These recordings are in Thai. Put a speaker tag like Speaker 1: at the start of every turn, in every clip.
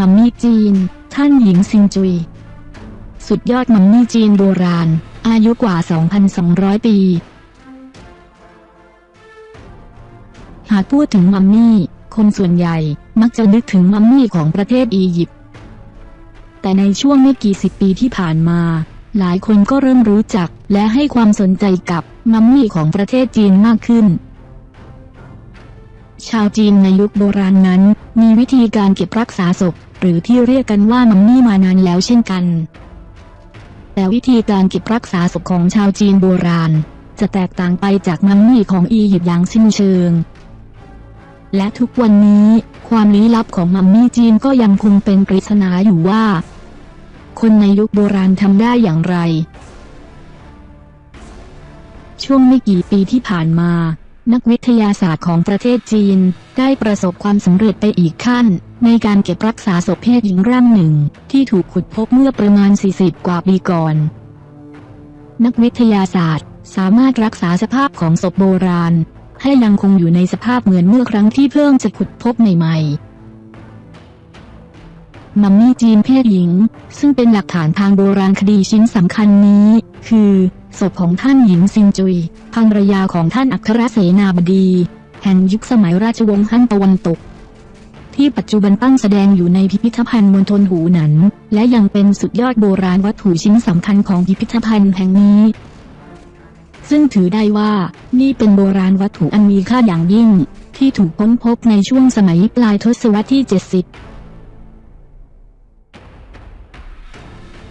Speaker 1: มัมมี่จีน ท่านหญิงซิงจุย สุดยอดมัมมี่จีนโบราณ อายุกว่า 2,200 ปี หากพูดถึงมัมมี่ คนส่วนใหญ่มักจะนึกถึงมัมมี่ของประเทศอียิปต์ แต่ในช่วงไม่กี่สิบปีที่ผ่านมา หลายคนก็เริ่มรู้จักและให้ความสนใจกับมัมมี่ของประเทศจีนมากขึ้นชาวจีนในยุคโบราณนั้น มีวิธีการเก็บรักษาศพ หรือที่เรียกกันว่ามัมมี่มานานแล้วเช่นกัน แต่วิธีการเก็บรักษาศพของชาวจีนโบราณ จะแตกต่างไปจากมัมมี่ของอียิปต์อย่างสิ้นเชิง และทุกวันนี้ความลี้ลับของมัมมี่จีนก็ยังคงเป็นปริศนาอยู่ว่า คนในยุคโบราณทำได้อย่างไร ช่วงไม่กี่ปีที่ผ่านมานักวิทยาศาสตร์ของประเทศจีนได้ประสบความสำเร็จไปอีกขั้น ในการเก็บรักษาศพเพศหญิงร่างหนึ่ง ที่ถูกขุดพบเมื่อประมาณ 40 กว่าปีก่อน นักวิทยาศาสตร์ สามารถรักษาสภาพของศพโบราณ ให้ยังคงอยู่ในสภาพเหมือนเมื่อครั้งที่เพิ่งจะขุดพบใหม่ๆมัมมี่จีนเพศหญิง ซึ่งเป็นหลักฐานทางโบราณคดีชิ้นสำคัญนี้ คือศพของท่านหญิงซิงจุยภรรยาของท่านอัครเสนาบดี แห่งยุคสมัยราชวงศ์ฮั่นตะวันตก ที่ปัจจุบันตั้งแสดงอยู่ในพิพิธภัณฑ์มณฑลหูหนัน และยังเป็นสุดยอดโบราณวัตถุชิ้นสำคัญของพิพิธภัณฑ์แห่งนี้ ซึ่งถือได้ว่านี่เป็นโบราณวัตถุอันมีค่าอย่างยิ่ง ที่ถูกค้นพบในช่วงสมัยปลายทศวรรษที่ 70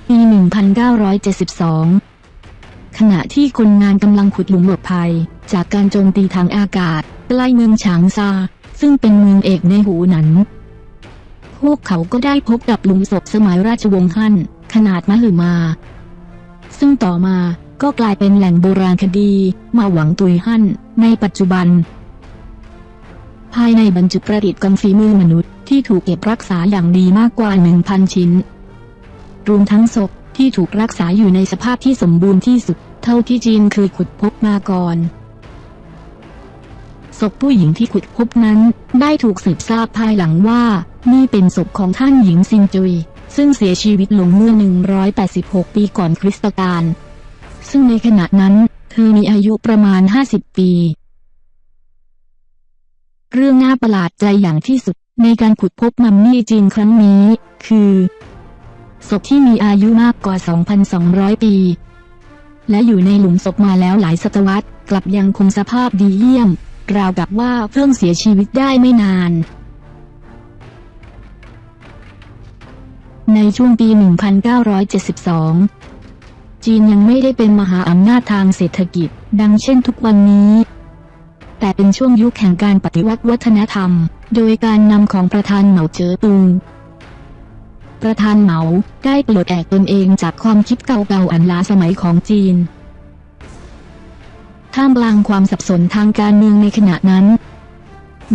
Speaker 1: ปี 1972 ขณะที่คนงานกำลังขุดหลุมหลบภัย จากการโจมตีทางอากาศ ใกล้เมืองฉางซา ซึ่งเป็นเมืองเอกในหูหนัน พวกเขาก็ได้พบกับหลุมศพสมัยราชวงศ์ฮั่นขนาดมหึมา ซึ่งต่อมาก็กลายเป็นแหล่งโบราณคดีมาหวังตุยฮั่นในปัจจุบัน ภายในบรรจุประดิษฐ์กรรมฝีมือมนุษย์ที่ถูกเก็บรักษาอย่างดีมากกว่า 1,000 ชิ้น รวมทั้งศพที่ถูกรักษาอยู่ในสภาพที่สมบูรณ์ที่สุด เท่าที่จีนเคยขุดพบมาก่อน ศพผู้หญิงที่ขุดพบนั้น ได้ถูกสืบทราบภายหลังว่า นี่เป็นศพของท่านหญิงซินจุย ซึ่งเสียชีวิตลงเมื่อ 186 ปีก่อนคริสตกาล ซึ่งในขณะนั้น เธอมีอายุประมาณ 50 ปี เรื่องน่าประหลาดใจอย่างที่สุดในการขุดพบมัมมี่จีนครั้งนี้ คือศพที่มีอายุมากกว่า 2,200 ปี และอยู่ในหลุมศพมาแล้วหลายศตวรรษ กลับยังคงสภาพดีเยี่ยม ราวกับว่าเพิ่งเสียชีวิตได้ไม่นาน ในช่วงปี 1972 จีนยังไม่ได้เป็นมหาอำนาจทางเศรษฐกิจ ดังเช่นทุกวันนี้ แต่เป็นช่วงยุคแห่งการปฏิวัติวัฒนธรรม โดยการนำของประธานเหมาเจ๋อตุงประธานเหมาได้ปลดแอกตนเองจากความคิดเก่าๆอันล้าสมัยของจีน ท่ามกลางความสับสนทางการเมืองในขณะนั้น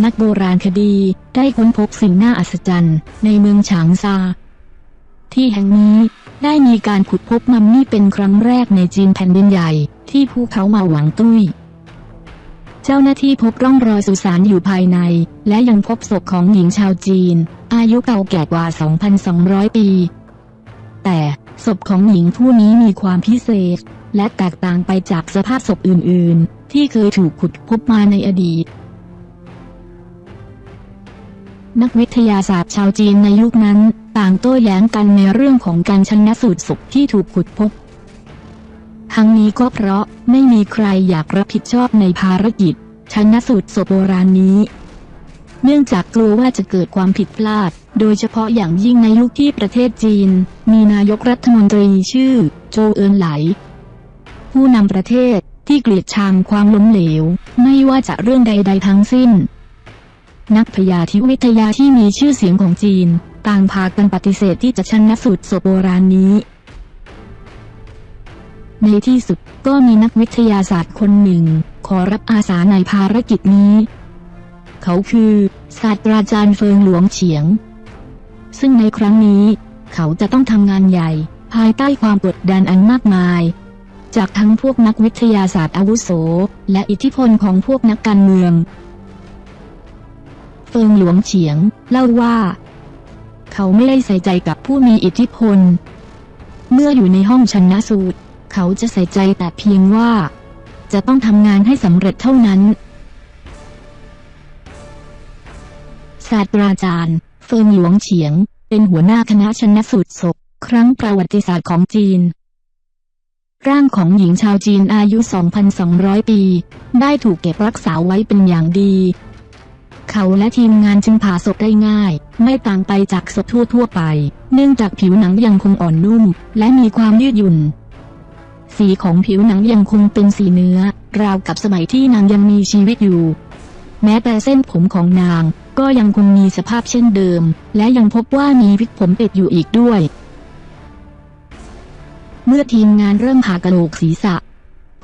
Speaker 1: นักโบราณคดีได้ค้นพบสิ่งน่าอัศจรรย์ในเมืองฉางซา ที่แห่งนี้ได้มีการขุดพบมัมมี่เป็นครั้งแรกในจีนแผ่นดินใหญ่ที่ภูเขามาหวังตุ้ย เจ้าหน้าที่พบร่องรอยสุสานอยู่ภายใน และยังพบศพของหญิงชาวจีน อายุเก่าแก่กว่า 2,200 ปี แต่ศพของหญิงผู้นี้มีความพิเศษ และแตกต่างไปจากสภาพศพอื่นๆ ที่เคยถูกขุดพบมาในอดีต นักวิทยาศาสตร์ชาวจีนในยุคนั้น ต่างโต้แย้งกันในเรื่องของการชันสูตรศพที่ถูกขุดพบ ทั้งนี้ก็เพราะไม่มีใครอยากรับผิดชอบในภารกิจชันสูตรศพโบราณนี้ เนื่องจากกลัวว่าจะเกิดความผิดพลาด โดยเฉพาะอย่างยิ่งในยุคที่ประเทศจีน มีนายกรัฐมนตรีชื่อ โจเอินไหล ผู้นำประเทศที่เกลียดชังความล้มเหลว ไม่ว่าจะเรื่องใด ๆ ทั้งสิ้น นักพยาธิวิทยาที่มีชื่อเสียงของจีน ต่างพากันปฏิเสธที่จะชันสูตรศพโบราณนี้ ในที่สุดก็มีนักวิทยาศาสตร์คนหนึ่ง ขอรับอาสาในภารกิจนี้ เขาคือศาสตราจารย์เฟิงหลวงเฉียง ซึ่งในครั้งนี้ เขาจะต้องทำงานใหญ่ ภายใต้ความกดดันอันมากมาย จากทั้งพวกนักวิทยาศาสตร์อาวุโส และอิทธิพลของพวกนักการเมือง เฟิงหลวงเฉียง เล่าว่า เขาไม่ได้ใส่ใจกับผู้มีอิทธิพล เมื่ออยู่ในห้องชันสูตร เขาจะใส่ใจแต่เพียงว่า จะต้องทำงานให้สำเร็จเท่านั้น ศาสตราจารย์ เฟิงหลวงเฉียง เป็นหัวหน้าคณะชนสูตรศพ ครั้งประวัติศาสตร์ของจีน ร่างของหญิงชาวจีนอายุ 2,200 ปี ได้ถูกเก็บรักษาไว้เป็นอย่างดี เขาและทีมงานจึงผ่าศพได้ง่าย ไม่ต่างไปจากศพทั่วๆไป เนื่องจากผิวหนังยังคงอ่อนนุ่ม และมีความยืดหยุ่น สีของผิวหนังยังคงเป็นสีเนื้อ ราวกับสมัยที่นางยังมีชีวิตอยู่ แม้แต่เส้นผมของนาง ก็ยังคงมีสภาพเช่นเดิม และยังพบว่ามีวิกผมติดอยู่อีกด้วย เมื่อทีมงานเริ่มผ่ากระโหลกศีรษะ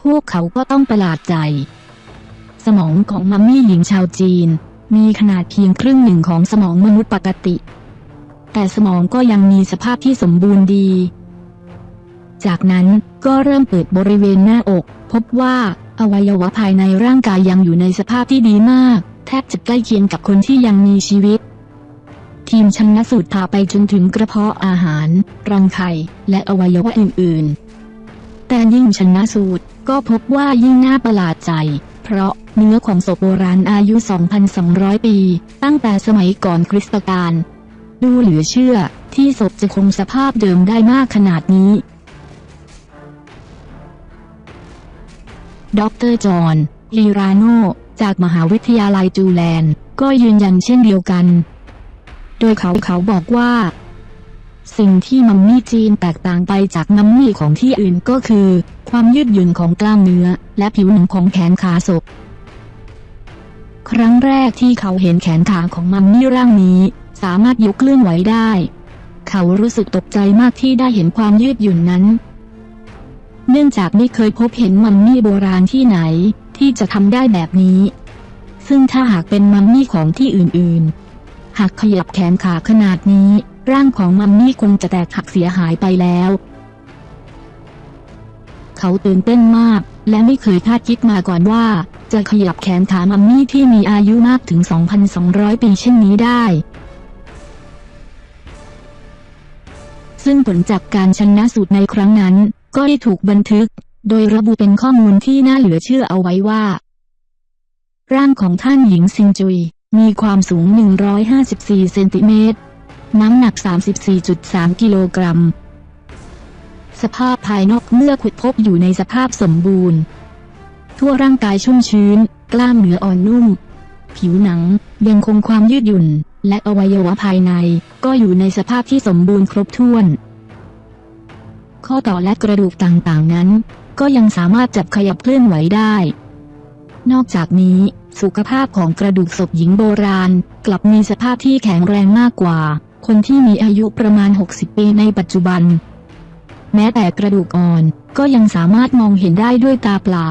Speaker 1: พวกเขาก็ต้องประหลาดใจ สมองของมัมมี่หญิงชาวจีน มีขนาดเพียงครึ่งหนึ่งของสมองมนุษย์ปกติ แต่สมองก็ยังมีสภาพที่สมบูรณ์ดี จากนั้นก็เริ่มเปิดบริเวณหน้าอก พบว่าอวัยวะภายในร่างกายยังอยู่ในสภาพที่ดีมาก แทบจะใกล้เคียงกับคนที่ยังมีชีวิต ทีมชันสูตรพาไปจนถึงกระเพาะอาหาร รังไข่ และอวัยวะอื่น ๆ แต่ยิ่งชันสูตรก็พบว่ายิ่งน่าประหลาดใจ เพราะเนื้อของศพโบราณอายุ 2,200 ปี ตั้งแต่สมัยก่อนคริสตกาลดูเหลือเชื่อที่ศพจะคงสภาพเดิมได้มากขนาดนี้ ดรจอห์นลีราโน จากมหาวิทยาลัยจูแลนก็ยืนยันเช่นเดียวกัน โดยเขาเขาบอกว่า สิ่งที่มัมมี่จีนแตกต่างไปจากมัมมี่ของที่อื่นก็คือ ความยืดหยุ่นของกล้ามเนื้อ และผิวหนังของแขนขาศพ ครั้งแรกที่เขาเห็นแขนขาของมัมมี่ร่างนี้ สามารถยกเคลื่อนไหวได้ เขารู้สึกตกใจมากที่ได้เห็นความยืดหยุ่นนั้น เนื่องจากไม่เคยพบเห็นมัมมี่โบราณที่ไหน ที่จะทำได้แบบนี้ ซึ่งถ้าหากเป็นมัมมี่ของที่อื่นๆ หากขยับแขนขาขนาดนี้ ร่างของมัมมี่คงจะแตกหักเสียหายไปแล้ว เขาตื่นเต้นมาก และไม่เคยคาดคิดมาก่อนว่า จะขยับแขนขามัมมี่ที่มีอายุมากถึง 2,200 ปีเช่นนี้ได้ซึ่งผลจากการชนะสูตรในครั้งนั้น ก็ได้ถูกบันทึก โดยระบุเป็นข้อมูลที่น่าเหลือเชื่อเอาไว้ว่า ร่างของท่านหญิงซิงจุย มีความสูง 154 เซนติเมตร น้ำหนัก 34.3 กิโลกรัม สภาพภายนอกเมื่อขุดพบอยู่ในสภาพสมบูรณ์ ทั่วร่างกายชุ่มชื้น กล้ามเนื้ออ่อนนุ่ม ผิวหนังยังคงความยืดหยุ่น และอวัยวะภายในก็อยู่ในสภาพที่สมบูรณ์ครบถ้วน ข้อต่อและกระดูกต่างๆนั้น ก็ยังสามารถจับขยับเคลื่อนไหวได้ นอกจากนี้ สุขภาพของกระดูกศพหญิงโบราณ กลับมีสภาพที่แข็งแรงมากกว่า คนที่มีอายุประมาณ 60 ปีในปัจจุบัน แม้แต่กระดูกอ่อนก็ยังสามารถมองเห็นได้ด้วยตาเปล่า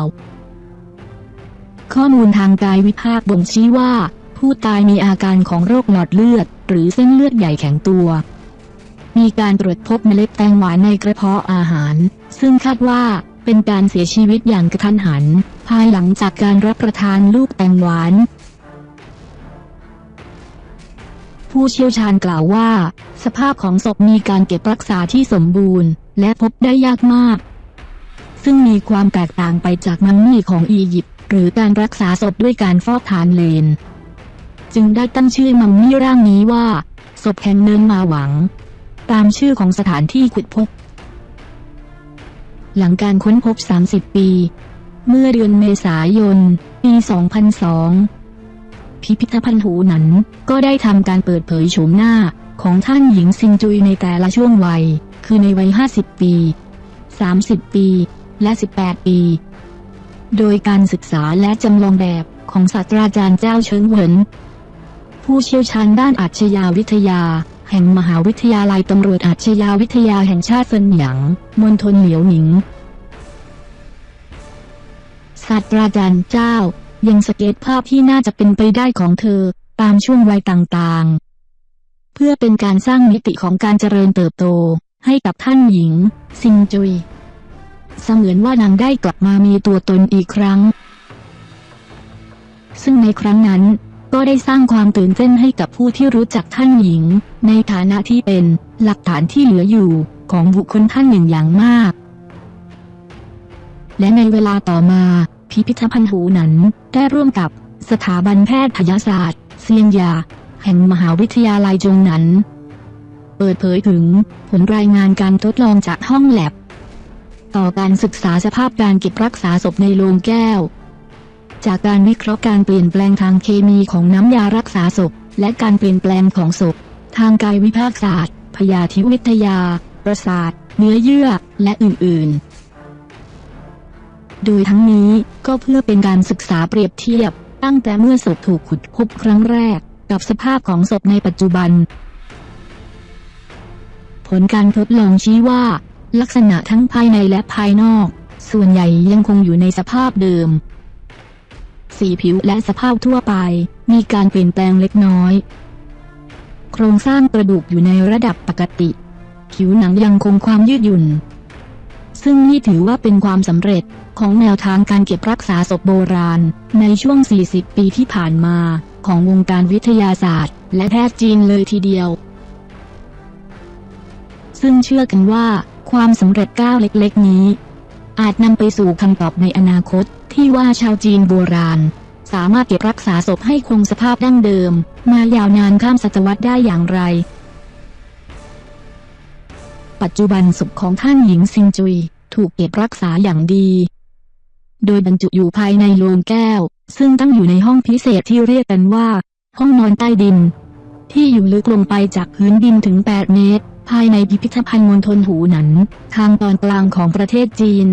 Speaker 1: ข้อมูลทางกายวิภาคบ่งชี้ว่า ผู้ตายมีอาการของโรคหลอดเลือด หรือเส้นเลือดใหญ่แข็งตัวมีการตรวจพบเมล็ดแตงหวานในกระเพาะอาหาร ซึ่งคาดว่า เป็นการเสียชีวิตอย่างกระทันหัน ภายหลังจากการรับประทานลูกแตงหวาน ผู้เชี่ยวชาญกล่าวว่า สภาพของศพมีการเก็บรักษาที่สมบูรณ์ และพบได้ยากมาก ซึ่งมีความแตกต่างไปจากมัมมี่ของอียิปต์หรือการรักษาศพด้วยการฟอกทานเลน จึงได้ตั้งชื่อมัมมี่ร่างนี้ว่าศพแห่งเนินมาหวัง ตามชื่อของสถานที่ขุดพบ หลังการค้นพบ 30 ปี เมื่อเดือนเมษายน ปี 2002 พิพิธภัณฑ์หูหนัน ก็ได้ทำการเปิดเผยโฉมหน้าของท่านหญิงซิงจุยในแต่ละช่วงวัย คือในวัย 50 ปี 30 ปี และ 18 ปี โดยการศึกษาและจำลองแบบของศาสตราจารย์เจ้าเชิงเหวินผู้เชี่ยวชาญด้านอาชญาวิทยา แห่งมหาวิทยาลัยตำรวจอาชญาวิทยาแห่งชาติเฟินหยางมณฑลเหลียวหนิงศาสตราจารย์เจ้า ยังสเก็ตภาพที่น่าจะเป็นไปได้ของเธอ ตามช่วงวัยต่างๆ เพื่อเป็นการสร้างมิติของการเจริญเติบโต ให้กับท่านหญิง ซิงจุย เสมือนว่านางได้กลับมามีตัวตนอีกครั้ง ซึ่งในครั้งนั้น ก็ได้สร้างความตื่นเต้นให้กับผู้ที่รู้จักท่านหญิง ในฐานะที่เป็นหลักฐานที่เหลืออยู่ของบุคคลท่านหนึ่งอย่างมาก และในเวลาต่อมาพิพิธภัณฑ์หูหนันได้ร่วมกับสถาบันแพทยศาสตร์ เซียงยา แห่งมหาวิทยาลัยจงหนัน เปิดเผยถึงผลรายงานการทดลองจากห้องแลบ ต่อการศึกษาสภาพการเก็บรักษาศพในโลงแก้ว จากการวิเคราะห์การเปลี่ยนแปลงทางเคมีของน้ำยารักษาศพ และการเปลี่ยนแปลงของศพ ทางกายวิภาคศาสตร์ พยาธิวิทยา ประสาท เนื้อเยื่อ และอื่น ๆ โดยทั้งนี้ก็เพื่อเป็นการศึกษาเปรียบเทียบ ตั้งแต่เมื่อศพถูกขุดพบครั้งแรก กับสภาพของศพในปัจจุบัน ผลการทดลองชี้ว่า ลักษณะทั้งภายในและภายนอก ส่วนใหญ่ยังคงอยู่ในสภาพเดิม สีผิวและสภาพทั่วไป มีการเปลี่ยนแปลงเล็กน้อย โครงสร้างกระดูกอยู่ในระดับปกติ ผิวหนังยังคงความยืดหยุ่น ซึ่งนี่ถือว่าเป็นความสำเร็จของแนวทางการเก็บรักษาศพโบราณ ในช่วง 40 ปีที่ผ่านมา ของวงการวิทยาศาสตร์ และแพทย์จีนเลยทีเดียว ซึ่งเชื่อกันว่า ความสำเร็จก้าวเล็กๆนี้อาจนำไปสู่คำตอบในอนาคต ที่ว่าชาวจีนโบราณ สามารถเก็บรักษาศพให้คงสภาพดั้งเดิม มายาวนานข้ามศตวรรษได้อย่างไร ปัจจุบันศพของท่านหญิงซิงจุย ถูกเก็บรักษาอย่างดี โดยบรรจุอยู่ภายในโลงแก้ว ซึ่งตั้งอยู่ในห้องพิเศษที่เรียกกันว่า ห้องนอนใต้ดิน ที่อยู่ลึกลงไปจากพื้นดินถึง 8 เมตร ภายในพิพิธภัณฑ์มณฑลหูหนัน ทางตอนกลางของประเทศจีน